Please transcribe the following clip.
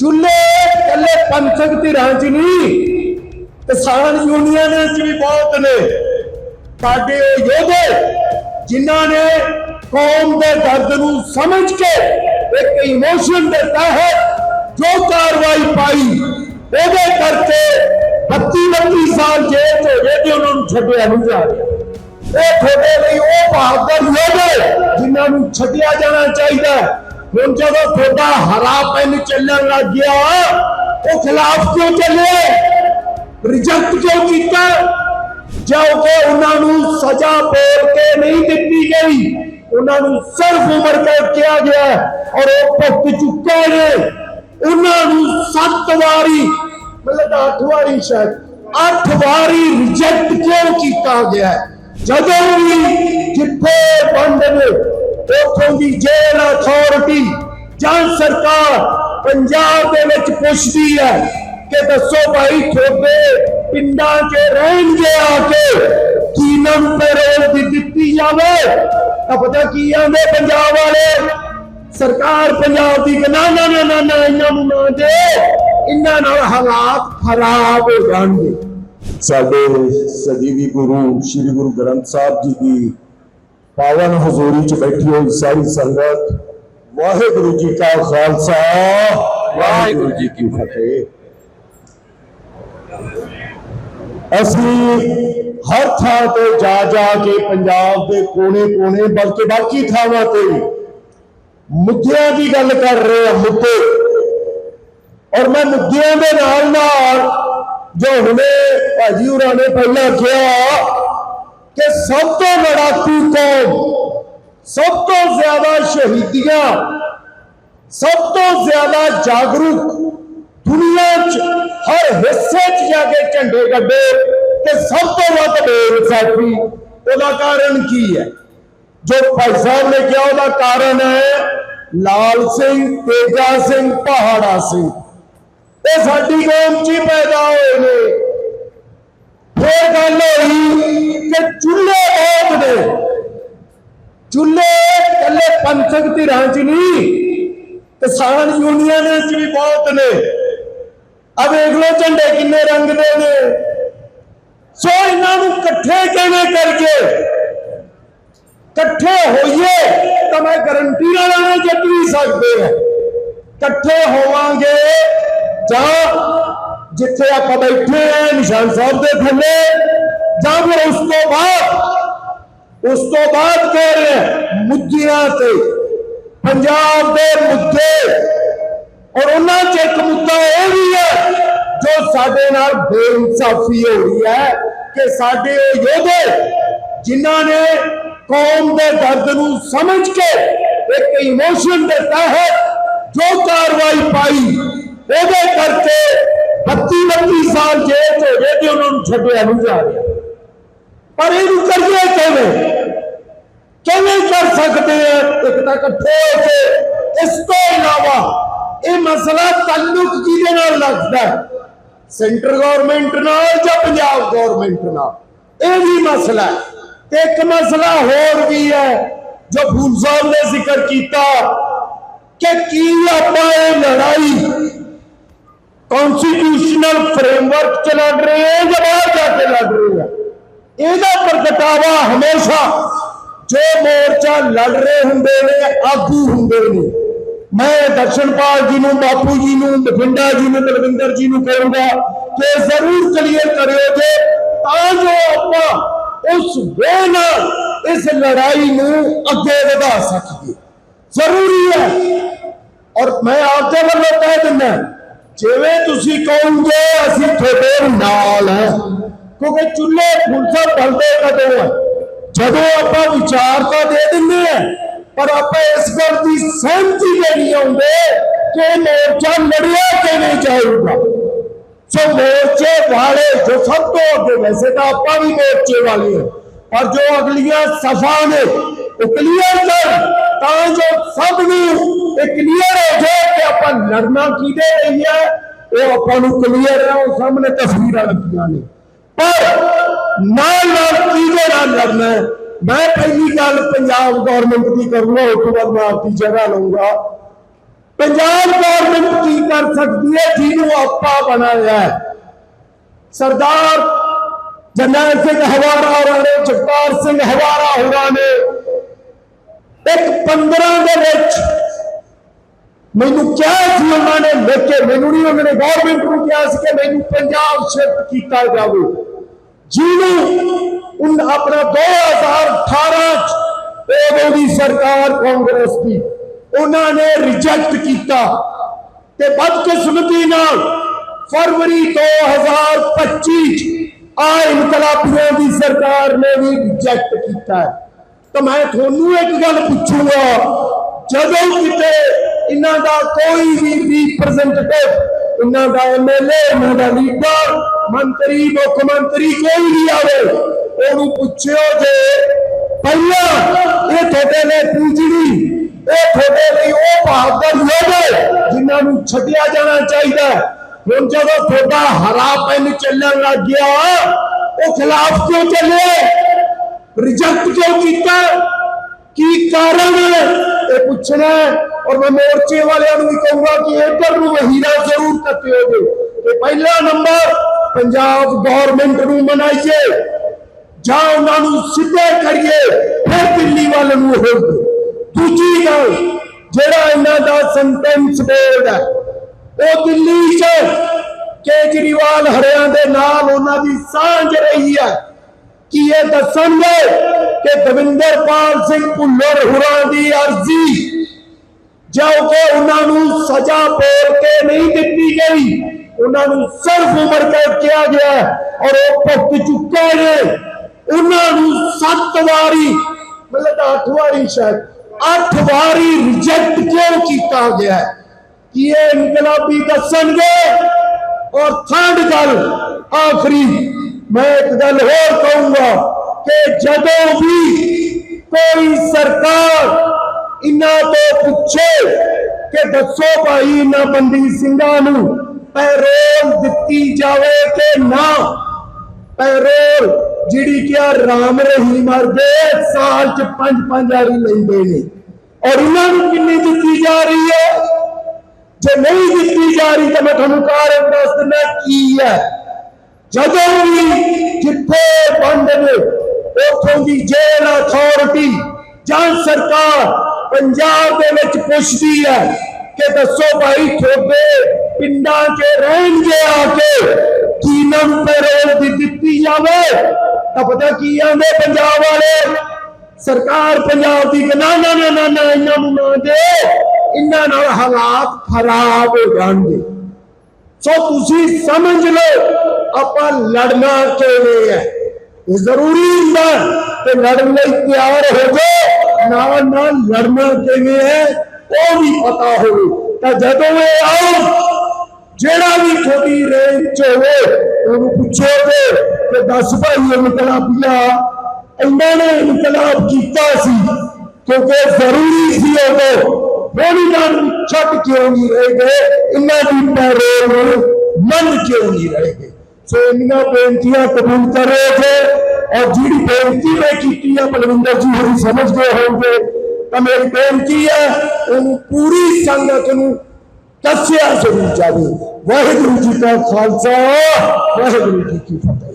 ਚੁੱਲੇ ਕੱਲੇ ਪੰਥਕ ਧਿਰਾਂ 'ਚ ਨਹੀਂ ਕਿਸਾਨ ਯੂਨੀਅਨ 'ਚ ਵੀ ਬਹੁਤ ਨੇ। ਸਾਡੇ ਉਹ ਯੋਧੇ, ਜਿਨ੍ਹਾਂ ਨੇ ਕੌਮ ਦੇ ਦਰਦ ਨੂੰ ਸਮਝ ਕੇ ਇੱਕ ਇਮੋਸ਼ਨ ਦੇ ਤਹਿਤ ਜੋ ਕਾਰਵਾਈ ਪਾਈ, ਉਹਦੇ ਕਰਕੇ 32 32 ਸਾਲ ਜੇਲ੍ਹ 'ਚ ਹੋ ਗਏ ਉਹਨਾਂ ਨੂੰ ਛੱਡਿਆ ਨਹੀਂ ਜਾ ਰਿਹਾ। ਇਹ ਤੁਹਾਡੇ ਲਈ ਉਹ ਬਹਾਦਰ ਯੋਧੇ, ਜਿਨ੍ਹਾਂ ਨੂੰ ਛੱਡਿਆ ਜਾਣਾ ਚਾਹੀਦਾ ਹੁਣ ਜਦੋਂ ਤੁਹਾਡਾ ਹਰਾ ਪੈਨ ਚੱਲਣ ਲੱਗ ਗਿਆ, ਉਹ ਖਿਲਾਫ ਕਿਉਂ ਚੱਲੇ? ਰਿਜੈਕਟ ਕਿਉਂ ਕੀਤਾ? ਜੋ ਉਹਨਾਂ ਨੂੰ ਸਜ਼ਾ ਬੋਲ ਕੇ ਨਹੀਂ ਦਿੱਤੀ ਗਈ, ਉਹਨਾਂ ਨੂੰ ਸਿਰਫ ਉਮਰ ਕੈਦ ਕਿਹਾ ਗਿਆ ਔਰ ਉਹ ਭੁਗਤ ਚੁੱਕੇ ਨੇ। ਉਹਨਾਂ ਨੂੰ ਸੱਤ ਵਾਰੀ, ਮਤਲਬ ਅੱਠ ਵਾਰੀ ਸ਼ਾਇਦ, ਅੱਠ ਵਾਰੀ ਰਿਜੈਕਟ ਕਿਉਂ ਕੀਤਾ ਗਿਆ? ਜਦੋਂ ਵੀ ਜਿੱਥੇ ਬੰਦ ਨੇ ਉਥੋਂ ਦੀ ਜੇਲ੍ਹ ਅਥਾਰਟੀ ਜਾਂ ਸਰਕਾਰ ਪੰਜਾਬ ਦੇ ਵਿੱਚ ਪੁੱਛਦੀ ਹੈ ਕਿ ਦੱਸੋ ਭਾਈ ਤੁਹਾਡੇ ਪਿੰਡਾਂ 'ਚ ਰਹਿਣਗੇ ਆ ਕੇ ਕੀ ਨਮ ਪੈਰੋਲ ਦੀ ਦਿੱਤੀ ਜਾਵੇ? ਤਾਂ ਪਤਾ ਕੀ ਆਂਦੇ ਪੰਜਾਬ ਵਾਲੇ? ਸਰਕਾਰ ਪੰਜਾਬ ਦੀ ਨਾ ਨਾ ਨਾ ਨਾ ਨਾ, ਇਹਨਾਂ ਨੂੰ ਨਾ ਦੇ, ਇਹਨਾਂ ਨਾਲ ਹਾਲਾਤ ਖਰਾਬ ਹੋ ਜਾਣਗੇ। ਸਾਡੇ ਸਦੀਵੀ ਗੁਰੂ, ਸ੍ਰੀ ਗੁਰੂ ਗ੍ਰੰਥ ਸਾਹਿਬ ਜੀ ਦੀ ਪਾਵਨ ਹਜ਼ੂਰੀ ਚ ਬੈਠੀ ਹੋਈ ਸਾਰੀ ਸੰਗਤ, ਵਾਹਿਗੁਰੂ ਜੀ ਕਾ ਖਾਲਸਾ, ਵਾਹਿਗੁਰੂ ਜੀ ਕੀ ਫਤਿਹ। ਅਸੀਂ ਹਰ ਥਾਂ ਤੇ ਜਾ ਜਾ ਕੇ ਪੰਜਾਬ ਦੇ ਕੋਨੇ-ਕੋਨੇ, ਬਲਕਿ ਬਾਕੀ ਥਾਵਾਂ ਤੇ ਵੀ ਮੁੱਦਿਆਂ ਦੀ ਗੱਲ ਕਰ ਰਹੇ ਹਾਂ ਮੁੱਦੇ। ਔਰ ਮੈਂ ਮੁੱਦਿਆਂ ਦੇ ਨਾਲ ਨਾਲ ਜੋ ਹੁਣੇ ਭਾਜੀ ਹੋਰਾਂ ਨੇ ਪਹਿਲਾਂ ਕਿਹਾ ਕਿ ਸਭ ਤੋਂ ਲੜਾਕੂ ਕੌਮ, ਸਭ ਤੋਂ ਜ਼ਿਆਦਾ ਸ਼ਹੀਦੀਆਂ, ਸਭ ਤੋਂ ਜ਼ਿਆਦਾ ਜਾਗਰੂਕ ਦੁਨੀਆ 'ਚ, ਹਰ ਹਿੱਸੇ 'ਚ ਜਾ ਕੇ ਝੰਡੇ ਗੱਡੇ ਤੇ ਸਭ ਤੋਂ ਵੱਧ ਬੇਇਨਸਾਫੀ, ਉਹਦਾ ਕਾਰਨ ਕੀ ਹੈ? ਜੋ ਭਾਈ ਸਾਹਿਬ ਨੇ ਕਿਹਾ, ਉਹਦਾ ਕਾਰਨ ਹੈ ਲਾਲ ਸਿੰਘ, ਤੇਜਾ ਸਿੰਘ, ਪਹਾੜਾ ਸਿੰਘ। ਇਹ ਸਾਡੀ ਕੌਮ 'ਚ ਹੀ ਪੈਦਾ ਹੋਏ ਨੇ। ਫਿਰ ਗੱਲ ਹੋਈ ਕਿ ਚੁੱਲ੍ਹੇ ਬਹੁਤ ਨੇ ਚੁੱਲ੍ਹੇ ਕੱਲੇ ਪੰਥਕ ਧਿਰਾਂ 'ਚ ਨਹੀਂ ਕਿਸਾਨ ਯੂਨੀਅਨ 'ਚ ਵੀ ਬਹੁਤ ਨੇ। ਆ ਵੇਖ ਲਓ ਝੰਡੇ ਕਿੰਨੇ ਰੰਗ ਦੇ ਨੇ। ਸੋ ਇਹਨਾਂ ਨੂੰ ਇਕੱਠੇ ਕਿਵੇਂ ਕਰਕੇ? ਇਕੱਠੇ ਹੋਈਏ ਤਾਂ ਮੈਂ ਗਰੰਟੀ ਨਾਲ ਇਹਨਾਂ ਜਿੱਤ ਵੀ ਸਕਦੇ। ਹਾਂ ਇਕੱਠੇ ਹੋਵਾਂਗੇ ਜਾਂ ਜਿੱਥੇ ਆਪਾਂ ਬੈਠੇ ਆ ਨਿਸ਼ਾਨ ਸਾਹਿਬ ਦੇ ਥੱਲੇ, ਜਾਂ ਫਿਰ ਉਸ ਤੋਂ ਬਾਅਦ, ਉਸ ਤੋਂ ਬਾਅਦ ਕਹਿ ਰਹੇ ਮੁੱਦਿਆਂ ਤੇ, ਪੰਜਾਬ ਦੇ ਮੁੱਦੇ। ਔਰ ਉਹਨਾਂ 'ਚ ਇੱਕ ਮੁੱਦਾ ਇਹ ਵੀ ਹੈ, ਜੋ ਸਾਡੇ ਨਾਲ ਬੇਇਨਸਾਫੀ ਹੋ ਰਹੀ ਹੈ, ਕਿ ਸਾਡੇ ਉਹ ਯੋਧੇ, ਜਿਨ੍ਹਾਂ ਨੇ ਕੌਮ ਦੇ ਦਰਦ ਨੂੰ ਸਮਝ ਕੇ ਇੱਕ ਇਮੋਸ਼ਨ ਦੇ ਤਹਿਤ ਜੋ ਕਾਰਵਾਈ ਪਾਈ, ਉਹਦੇ ਕਰਕੇ 32 32 ਸਾਲ ਜੇਲ੍ਹ 'ਚ ਹੋ ਤੇ ਉਹਨਾਂ ਨੂੰ ਛੱਡਿਆ ਨਹੀਂ ਜਾ ਰਿਹਾ। ਪਰ ਇਹਨੂੰ ਕਰੀਏ ਕਿਵੇਂ? ਕਿਵੇਂ ਕਰ ਸਕਦੇ ਆ ਇੱਕ ਤਾਂ ਇਕੱਠੇ ਹੋ। ਕੇ ਇਸ ਤੋਂ ਇਲਾਵਾ ਇਹ ਮਸਲਾ ਤਾਲੁਕ ਕਿਹਦੇ ਨਾਲ ਲੱਗਦਾ ਹੈ। ਸੈਂਟਰ ਗਵਰਨਮੈਂਟ ਨਾਲ ਜਾਂ ਪੰਜਾਬ ਗਵਰਨਮੈਂਟ ਨਾਲ? ਇਹ ਵੀ ਮਸਲਾ ਤੇ ਇੱਕ ਮਸਲਾ ਹੋਰ ਵੀ ਹੈ, ਜੋ ਫੂਲ ਸਾਹਿਬ ਨੇ ਜ਼ਿਕਰ ਕੀਤਾ ਕਿ ਕੀ ਆਪਾਂ ਇਹ ਲੜਾਈ ਕਨਸਟੀਟਿਊਸ਼ਨਲ ਫਰੇਮਵਰਕ ਚ ਲੜ ਰਹੇ ਹਾਂ ਜਾਂ ਬਾਹਰ ਜਾ ਕੇ ਲੜ ਰਹੇ ਹਾਂ? ਇਹਦਾ ਪ੍ਰਗਟਾਵਾ ਹਮੇਸ਼ਾ ਜੋ ਮੋਰਚਾ ਲੜ ਰਹੇ ਹੁੰਦੇ ਨੇ, ਆਗੂ ਹੁੰਦੇ ਨੇ। ਮੈਂ ਦਰਸ਼ਨਪਾਲ ਜੀ ਨੂੰ, ਬਾਪੂ ਜੀ ਨੂੰ, ਬਠਿੰਡਾ ਜੀ ਨੂੰ, ਬਲਵਿੰਦਰ ਜੀ ਨੂੰ ਕਹੂੰਗਾ ਕਿ ਜ਼ਰੂਰ ਕਲੀਅਰ ਕਰਿਓ ਜੇ, ਤਾਂ ਜੋ ਆਪਾਂ ਉਸ ਵੇ ਨਾਲ ਇਸ ਲੜਾਈ ਨੂੰ ਅੱਗੇ ਵਧਾ ਸਕੀਏ। ਜ਼ਰੂਰੀ ਹੈ। ਔਰ ਮੈਂ ਆਪਦੇ ਵੱਲੋਂ ਕਹਿ ਦਿੰਦਾ ਜਿਵੇਂ ਤੁਸੀਂ ਕਹੋਗੇ, ਅਸੀਂ ਤੁਹਾਡੇ ਨਾਲ ਹੈ। ਕਿਉਂਕਿ ਚੁੱਲ੍ਹੇ ਫੁੱਲਸਾ ਬਲਦੇ ਕਦੋਂ ਹੈ ਜਦੋਂ ਆਪਾਂ ਵਿਚਾਰ ਤਾਂ ਦੇ ਦਿੰਦੇ ਆ, ਪਰ ਆਪਾਂ ਇਸ ਗੱਲ ਦੀ ਸਹਿਮਤੀ ਦੇ ਨਹੀਂ ਆਉਂਦੇ ਕਿ ਇਹ ਮੋਰਚਾ ਲੜਿਆ ਕਿਵੇਂ ਜਾਊਗਾ। ਸੋ ਮੋਰਚੇ ਵਾਲੇ ਜੋ ਸਭ ਤੋਂ ਅੱਗੇ ਵੈਸੇ ਤਾਂ ਆਪਾਂ ਵੀ ਮੋਰਚੇ ਵਾਲੇ ਹਾਂ ਪਰ ਜੋ ਅਗਲੀਆਂ ਸਫਾ ਨੇ, ਉਹ ਕਲੀਅਰ ਕਰ ਤਾਂ ਜੋ ਸਭ ਨੂੰ ਇਹ ਕਲੀਅਰ ਹੋ ਜਾਏ ਕਿ ਆਪਾਂ ਲੜਨਾ ਕਿਹਦੇ ਲਈ ਹੈ? ਉਹ ਆਪਾਂ ਨੂੰ ਕਲੀਅਰ ਹੈ, ਉਹ ਸਾਹਮਣੇ ਤਸਵੀਰਾਂ ਲੱਗੀਆਂ ਨੇ। ਪਰ ਨਾਲ ਨਾਲ ਕਿਹਦੇ ਨਾਲ ਲੜਨਾ ਹੈ? ਮੈਂ ਪਹਿਲੀ ਗੱਲ ਪੰਜਾਬ ਗਵਰਨਮੈਂਟ ਦੀ ਕਰੂੰਗਾ, ਉਸ ਤੋਂ ਬਾਅਦ ਮੈਂ ਆਪਦੀ ਜਗ੍ਹਾ ਲਊਂਗਾ। ਪੰਜਾਬ ਗਵਰਨਮੈਂਟ ਕੀ ਕਰ ਸਕਦੀ ਹੈ? ਜਿਹਨੂੰ ਆਪਾ ਬਣਾਇਆ ਹੈ। ਸਰਦਾਰ ਜਰਨੈਲ ਸਿੰਘ ਹਵਾਰਾ ਹੋਰਾਂ ਨੇ, ਜਗਤਾਰ ਸਿੰਘ ਹਵਾਰਾ ਹੋਰਾਂ ਨੇ, ਇੱਕ 15 ਦੇ ਵਿੱਚ ਮੈਨੂੰ ਕਿਹਾ ਸੀ ਉਹਨਾਂ ਨੇ ਲਿਖ ਕੇ ਮੈਨੂੰ ਨਹੀਂ ਉਹਨਾਂ ਨੇ ਗਵਰਨਮੈਂਟ ਨੂੰ ਕਿਹਾ ਸੀ ਕਿ ਮੈਨੂੰ ਪੰਜਾਬ ਸ਼ਿਫਟ ਕੀਤਾ ਜਾਵੇ। ਜਿਹਨੂੰ ਉਨ ਆਪਣਾ 2018 ਚ ਉਦੋਂ ਦੀ ਸਰਕਾਰ ਕਾਂਗਰਸ ਦੀ, ਉਹਨਾਂ ਨੇ ਰਿਜੈਕਟ ਕੀਤਾ। ਤੇ ਬਦਕਿਸਮਤੀ ਨਾਲ ਫਰਵਰੀ 2025 ਚ ਆ ਇਨਕਲਾਬੀਆਂ ਦੀ ਸਰਕਾਰ ਨੇ ਵੀ ਰਿਜੈਕਟ ਕੀਤਾ। ਤਾਂ ਮੈਂ ਤੁਹਾਨੂੰ ਇੱਕ ਗੱਲ ਪੁੱਛੂਗਾ, ਜਦੋਂ ਕਿਤੇ ਇਹਨਾਂ ਦਾ ਕੋਈ ਵੀ ਰਿਪਰੈਜ਼ੈਂਟੇਟਿਵ ਇਹਨਾਂ ਦਾ ਐਮਐਲਏ ਇਹਨਾਂ ਦਾ ਲੀਡਰ ਮੰਤਰੀ, ਮੁੱਖ ਮੰਤਰੀ ਕੋਈ ਵੀ ਆਵੇ, ਉਹਨੂੰ ਪੁੱਛਿਓ ਜੇ, ਪਹਿਲਾਂ ਇਹ ਤੁਹਾਡੇ ਲਈ ਪੂਜਣੀ, ਇਹ ਤੁਹਾਡੇ ਲਈ ਉਹ ਬਹਾਦਰ ਯੋਧੇ ਜਿਨ੍ਹਾਂ ਨੂੰ ਛੱਡਿਆ ਜਾਣਾ ਚਾਹੀਦਾ ਹੁਣ ਜਦੋਂ ਤੁਹਾਡਾ ਹਰਾ ਪੈਨ ਚੱਲਣ ਲੱਗ ਗਿਆ, ਉਹ ਖਿਲਾਫ ਕਿਉਂ ਚੱਲੇ ਰਿਜੈਕਟ ਕਿਉਂ ਕੀਤਾ? ਕੀ ਕਾਰਨ ਇਹ ਪੁੱਛਣਾ ਔਰ ਮੈਂ ਮੋਰਚੇ ਵਾਲਿਆਂ ਨੂੰ ਵੀ ਕਹੂੰਗਾ ਕਿ ਇੱਧਰ ਨੂੰ ਵਹੀਰਾ ਜ਼ਰੂਰ ਕੱਟਿਓਗੇ। ਕਿ ਪਹਿਲਾ ਨੰਬਰ, ਪੰਜਾਬ ਗਵਰਨਮੈਂਟ ਨੂੰ ਮਨਾਈਏ। ਜਾਂ ਉਹਨਾਂ ਨੂੰ ਸਿੱਧੇ ਕਰੀਏ, ਫਿਰ ਦਿੱਲੀ ਵੱਲ ਨੂੰ ਹੋ ਦੂਜੀ ਗੱਲ, ਜਿਹੜਾ ਇਹਨਾਂ ਦਾ ਸੈਂਟੈਂਸ ਬੋਰਡ ਹੈ, ਉਹ ਦਿੱਲੀ 'ਚ ਕੇਜਰੀਵਾਲ ਹਰਿਆਂ ਦੇ ਨਾਲ ਉਹਨਾਂ ਦੀ ਸਾਂਝ ਰਹੀ ਹੈ। ਕਿ ਇਹ ਦੱਸਣਗੇ ਕਿ ਦਵਿੰਦਰਪਾਲ ਸਿੰਘ ਭੁੱਲਰ ਹੁਰਾਂ ਦੀ ਅਰਜ਼ੀ ਜੋ ਕਿ ਉਹਨਾਂ ਨੂੰ ਸਜ਼ਾ ਬੋਲ ਕੇ ਨਹੀਂ ਦਿੱਤੀ ਗਈ, ਉਹਨਾਂ ਨੂੰ ਸਿਰਫ ਉਮਰ ਕੈਦ ਕਿਹਾ ਗਿਆ ਔਰ ਉਹ ਭੁਗਤ ਚੁੱਕੇ ਨੇ। ਉਹਨਾਂ ਨੂੰ ਸੱਤ ਵਾਰੀ, ਮਤਲਬ ਅੱਠ ਵਾਰੀ ਸ਼ਾਇਦ, ਅੱਠ ਵਾਰੀ ਰਿਜੈਕਟ ਕਿਉਂ ਕੀਤਾ ਗਿਆ ਕਿ ਇਹ ਇਨਕਲਾਬੀ ਦੱਸਣਗੇ? ਔਰ ਥਰਡ ਗੱਲ ਆਖਰੀ, ਮੈਂ ਇੱਕ ਗੱਲ ਹੋਰ ਕਹੂੰਗਾ ਕਿ ਜਦੋਂ ਵੀ ਕੋਈ ਸਰਕਾਰ ਇਹਨਾਂ ਤੋਂ ਪੁੱਛੇ ਕਿ ਦੱਸੋ ਭਾਈ ਇਹਨਾਂ ਬੰਦੀ ਸਿੰਘਾਂ ਨੂੰ ਪੈਰੋਲ ਦਿੱਤੀ ਜਾਵੇ ਕਿ ਨਾ? ਪੈਰੋਲ ਜਿਹੜੀ ਕਿ ਆ ਰਾਮ ਰਹੀਮ ਵਰਗੇ ਸਾਲ ਚ ਪੰਜ ਪੰਜ ਵਾਰੀ ਲੈਂਦੇ ਨੇ। ਔਰ ਇਹਨਾਂ ਨੂੰ ਕਿੰਨੀ ਦਿੱਤੀ ਜਾ ਰਹੀ ਹੈ? ਜੇ ਨਹੀਂ ਦਿੱਤੀ ਜਾ ਰਹੀ ਤਾਂ ਮੈਂ ਤੁਹਾਨੂੰ ਕਾਰਨ ਦੱਸ ਦਿੰਦਾ ਕੀ ਹੈ। ਜਦੋਂ ਵੀ ਜਿੱਥੇ ਬੰਦ ਨੇ ਉਥੋਂ ਦੀ ਜੇਲ੍ਹ ਅਥਾਰਟੀ ਜਾਂ ਸਰਕਾਰ ਪੰਜਾਬ ਦੇ ਵਿੱਚ ਪੁੱਛਦੀ ਹੈ ਕਿ ਦੱਸੋ ਭਾਈ ਤੁਹਾਡੇ ਪਿੰਡਾਂ 'ਚ ਰਹਿਣਗੇ ਆ ਕੇ ਕੀ ਇਹਨਾਂ ਨੂੰ ਪੈਰੋਲ ਦੀ ਦਿੱਤੀ ਜਾਵੇ? ਤਾਂ ਪਤਾ ਕੀ ਆਂਦੇ ਪੰਜਾਬ ਵਾਲੇ? ਸਰਕਾਰ ਪੰਜਾਬ ਦੀ ਕਿ ਨਾ ਨਾ ਨਾ ਨਾ ਇਹਨਾਂ ਨੂੰ ਨਾ ਦੇ, ਇਹਨਾਂ ਨਾਲ ਹਾਲਾਤ ਖਰਾਬ ਹੋ ਜਾਣਗੇ। ਸੋ ਤੁਸੀਂ ਸਮਝ ਲਓ, ਆਪਾਂ ਲੜਨਾ ਕਿਵੇਂ ਹੈ? ਜ਼ਰੂਰੀ ਹੁੰਦਾ ਤੇ ਲੜਨ ਲਈ ਤਿਆਰ ਹੋ ਜਾਓ। ਨਾਲ ਨਾਲ ਲੜਨਾ ਕਿਵੇਂ ਹੈ, ਉਹ ਵੀ ਪਤਾ ਹੋਵੇ। ਤਾਂ ਜਦੋਂ ਇਹ ਆਓ, ਜਿਹੜਾ ਵੀ ਤੁਹਾਡੀ ਰੇਂਜ ਚ ਹੋਵੇ, ਉਹਨੂੰ ਪੁੱਛੋਗੇ ਕਿ ਦੱਸ ਭਾਈ ਇਨਕਲਾਬੀਆ ਇਹਨਾਂ ਨੇ ਇਨਕਲਾਬ ਕੀਤਾ ਸੀ, ਕਿਉਂਕਿ ਜ਼ਰੂਰੀ ਸੀ ਉਦੋਂ ਬੋਲੀਦਾਰ ਛੱਡ ਕਿਉਂ ਨਹੀਂ ਰਹਿ ਗਏ? ਇਹਨਾਂ ਦੀ ਪੈਰੋਲ ਨੂੰ ਮੰਨ ਕਿਉਂ ਨਹੀਂ ਰਹਿ ਗਏ? ਸੋ ਇੰਨੀਆਂ ਬੇਨਤੀਆਂ ਕਬੂਲ ਕਰ ਰਹੇ ਔਰ ਜਿਹੜੀ ਬੇਨਤੀ ਮੈਂ ਕੀਤੀ ਹੈ ਬਲਵਿੰਦਰ ਜੀ ਹੋਰੀ ਗਏ ਹੋਣਗੇ। ਤਾਂ ਮੇਰੀ ਬੇਨਤੀ ਹੈ ਉਹਨੂੰ ਪੂਰੀ ਸੰਗਤ ਨੂੰ ਦੱਸਿਆ ਜ਼ਰੂਰ ਜਾਵੇ। ਵਾਹਿਗੁਰੂ ਜੀ ਕਾ ਖਾਲਸਾ, ਵਾਹਿਗੁਰੂ ਜੀ ਕੀ ਫਤਿਹ।